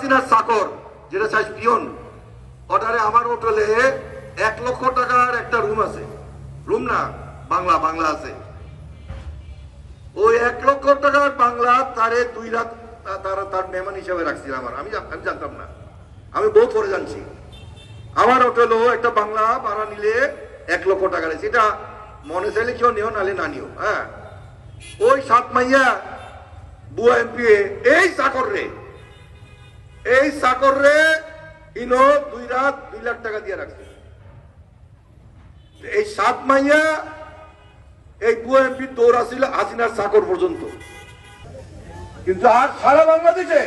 হাসিনার চাকর, যেটা চাই পিয়ন অর্ডারে আমার হোটেলে এক লক্ষ টাকার একটা রুম আছে। রুম না, বাংলা বাংলা আছে। ওই এক লক্ষ টাকার বাংলা তারে দুই তা- তারা, তার মেহমান হিসাবে রাখছিল আমার আমি আমি জানতাম না। আমি বহুত পরে জানছি। আমার হোটেলও একটা বাংলা ভাড়া নিলে এক লক্ষ টাকা রেছে এটা মনে চাইলে কেউ নিও নালে না নিও। হ্যাঁ। ওই সাত মাইয়া বুয়া এমপি এই চাকর রে। এই চাকর রে ইনো দুই রাত দুই লাখ টাকা দিয়ে রাখছে। এই সাত মাইয়া, এই বুয়া এমপি দৌড় আসছিল হাসিনার চাকর পর্যন্ত। কিন্তু আর সারা বাংলাদেশে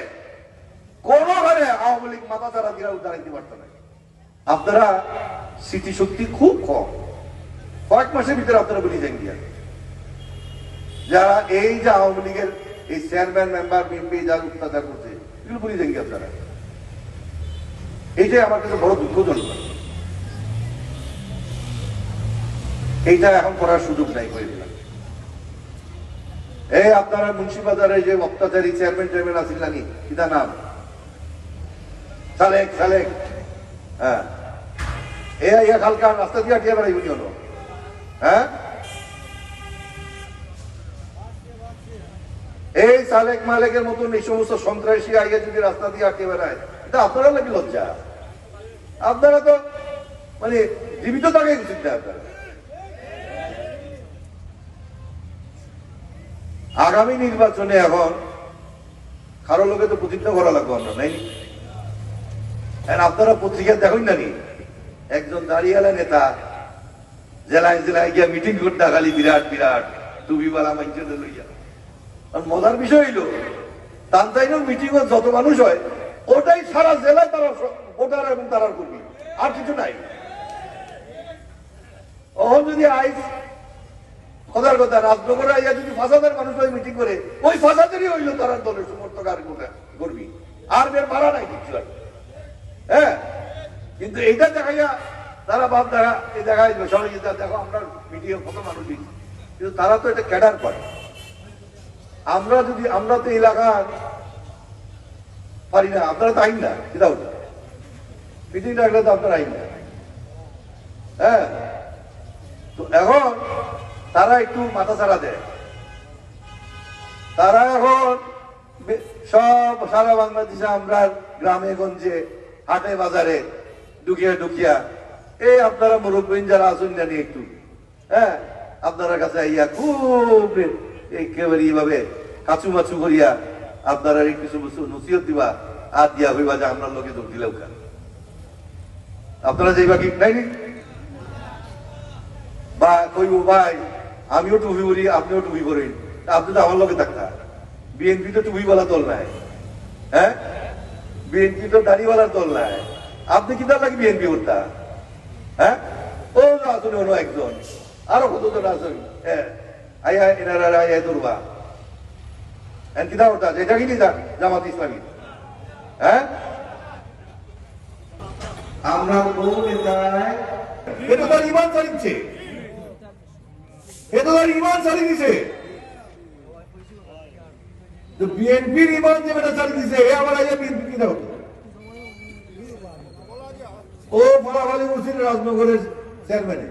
কোন ঘরে আওয়ামী লীগ মাথা তারা দিয়ে দাঁড়াইতে পারত না। আপনারা স্মৃতিশক্তি খুব কম। কয়েক মাসের ভিতরে আপনারা বলি যান গিয়া। যারা এই যে আওয়ামী লীগের এই চেয়ারম্যান, মেম্বার মেম্বি যারা অত্যাচার করছে এগুলো বলি গিয়া আপনারা এইটাই আমার কাছে বড় দুঃখজনক। এইটা এখন করার সুযোগ নাই হয়ে এই আপনারা মুন্সিবাজারে যে অত্যাচারী চেয়ারম্যান চেয়ারম্যান আছিল নাকি কিতা নাম? সালেক সালেক। হ্যাঁ। এ ইয়া কালকা রাস্তা দিয়ে আটিয়া বেড়াইব নি হলো হ্যাঁ? এই সালেক মালেকের মতন এই সমস্ত সন্ত্রাসী আইয়া যদি রাস্তা দিয়ে আটকে বেড়ায়, এটা আপনারা লাগে লজ্জা? আপনারা তো মানে জীবিত থাকে উচিত না আগামী নির্বাচনে এখন কারও লোকে তো প্রতিজ্ঞা করা লাগবে আমরা নাই আপনারা পত্রিকা দেখুন নাকি একজন দাঁড়িয়ালা নেতা, জেলায় জেলায় গিয়া মিটিং করতে, খালি বিরাট বিরাট টুবিওয়ালা মাইজনে লইয়া। আর মজার বিষয় হইল, তানজাইনের মিটিং যত মানুষ হয়, ওটাই সারা জেলায় তারা ভোটার এবং তারা কর্মী। আর কিছু নাই। অহন যদি আইস, কথার কথা, রাজনগরে আইয়া যদি ফাঁসাদের মানুষ ওই মিটিং করে, ওই ফাঁসাদেরই হইল তারা দলের সমর্থক আর কর্মী। আর বের মারা নাই কিছু আর। হ্যাঁ? কিন্তু এইটা দেখাইয়া তারা ভাব দেখা এই সহযোগিতা দেখো আমরা মিডিয়া কত মানুষ কিন্তু তারা তো এটা ক্যাডার করে। আমরা যদি, আমরা তো এলাকার পারি না, আপনারা তো আইন না ওটা মিটিং ডাকলে তো আপনারা আইন না। হ্যাঁ? তো এখন তারা একটু মাথা ছাড়া দেয়। তারা এখন সব সারা বাংলাদেশে আমরা গ্রামে, গঞ্জে, হাটে, বাজারে ঢুকিয়া ঢুকিয়া, এই আপনারা মুরব্বীন যারা আসুন জানি একটু হ্যাঁ? আপনারা কাছে আইয়া খুব একেবারে এইভাবে কাচু মাচু করিয়া আপনারা কিছু নসিহত দিবা আর দিয়া হইবা যে আমরা লোকে যোগ দিলেও খান আপনারা নাই? বা কইব, ভাই, আমিও টুপি পরি, আপনিও টুপি পরেন। আপনি তো আমার লগে থাকতা বিএনপি তো টুপিওয়ালা দল নাই। হ্যাঁ? বিএনপি তো দাড়িওয়ালার দল নাই। আপনি কি লাগে বিএনপি করতা হ্যাঁ? ও আসুন অন্য একজন। আরও কতজন আসুন হ্যাঁ। এনারা দুর্বা কি নিতা জামাত ইসলামী হ্যাঁ আমরা নেতায় এটা তার ইমান চালিয়েছে এটা তার ইমান চালিয়ে দিছে তো বিএনপির ইমান যে বেটা চালিয়ে দিছে এ আবার আইয়া বিএনপি ও ফলাফালি রাজনগরের চেয়ারম্যানে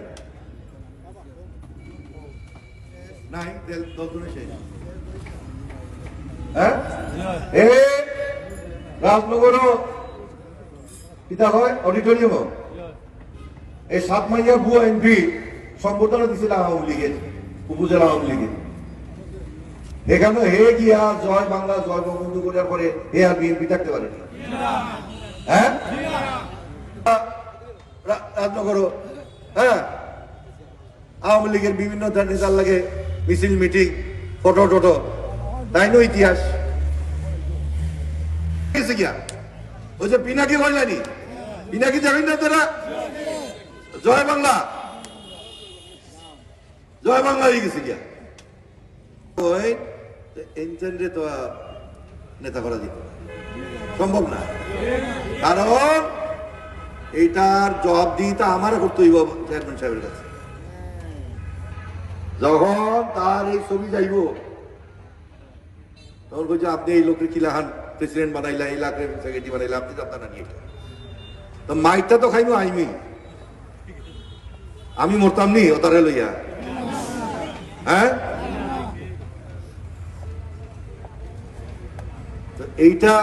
নাই তেল দলদুনে শেষ। হ্যাঁ? এ রাজনগরও কিতা হয় অডিটোরিয়াম এই সাত মাইয়া বুয়া এমপি সম্বোধনা দিছিল আওয়ামী লীগের উপজেলা আওয়ামী লীগের। এখানে হে গিয়া জয় বাংলা জয় বঙ্গবন্ধু করার পরে হে আর বিএনপি থাকতে পারেনি হ্যাঁ? রাজনগর হ্যাঁ? আওয়ামী লীগের বিভিন্ন নেতার লাগে মিছিল, মিটিং, ফটো, টটো, তাই নো ইতিহাস। গেছে গিয়া ওই যে পিনাকি হইলানি পিনাকি যাবেন না তোরা? জয় বাংলা। জয় বাংলা হয়ে গেছে গিয়া ওই এনচেন্ডে তো নেতা করা সম্ভব না। কারণ এইটার জবাবদিহিতা আমার করতে হইব চেয়ারম্যান সাহেবের কাছে। যখন তার এই ছবি যাইব, তখন বলছে আপনি এই লোকের কিলাহান প্রেসিডেন্ট বানাইলা, এই লাখ সেক্রেটারি বানাইলা, আপনি জানতেন না নিয়ে তো মাইকটা তো খাইমু আইমি। আমি মরতাম নি, ওতারে লইয়া। হ্যাঁ? এইটা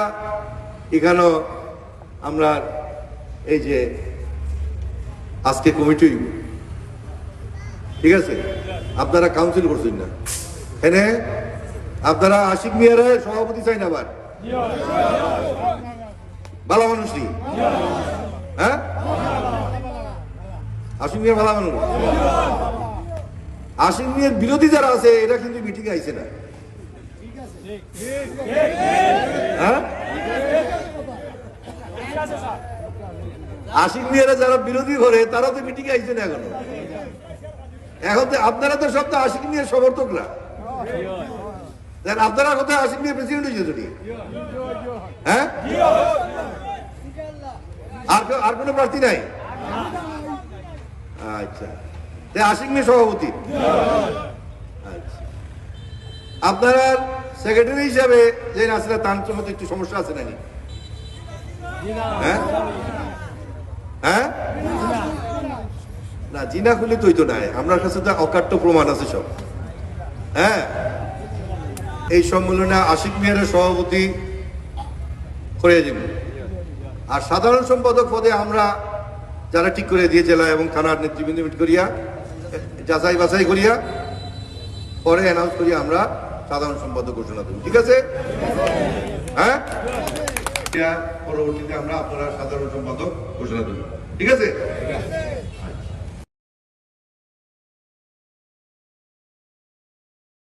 এখানেও আমরা এই যে আজকে কমিটি ঠিক আছে? আপনারা কাউন্সিল করছেন না। এনে আপনারা আশিক মিয়ারে সভাপতি চাই না আবার। ভালো মানুষ নি? হ্যাঁ? আশিক মিয়ার ভালো মানুষ। আশিক মিয়ার বিরোধী যারা আছে, এরা কিন্তু মিটিং আইছে না। হ্যাঁ? আশিক মিয়ারা যারা বিরোধী করে, তারা তো মিটিং আইছে না এখনও। এখন তো আপনারা তো সব তো আশিক মিয়ার সমর্থকরা। আপনারা কোথায় আশিক মিয়া প্রেসিডেন্ট হয়েছে হ্যাঁ? আর আর কোনো প্রার্থী নাই? আচ্ছা। আশিক মিয়া সভাপতি। আচ্ছা। আপনারা সেক্রেটারি হিসাবে যে নাসিরা তার একটু সমস্যা আছে নাকি? হ্যাঁ? হ্যাঁ? না, জিনা খুলে তুই তো নাই। আমার কাছে তো অকাট্য প্রমাণ আছে সব। হ্যাঁ? এই সম্মেলনে আশিক মিয়ারের সভাপতি করে দিব। আর সাধারণ সম্পাদক পদে আমরা যারা ঠিক করে দিয়ে জেলা এবং থানার নেতৃবৃন্দ মিট করিয়া, যাচাই বাছাই করিয়া, পরে অ্যানাউন্স করিয়া আমরা সাধারণ সম্পাদক ঘোষণা দেব। ঠিক আছে? হ্যাঁ? পরবর্তীতে আমরা আপনারা সাধারণ সম্পাদক ঘোষণা দেব। ঠিক আছে?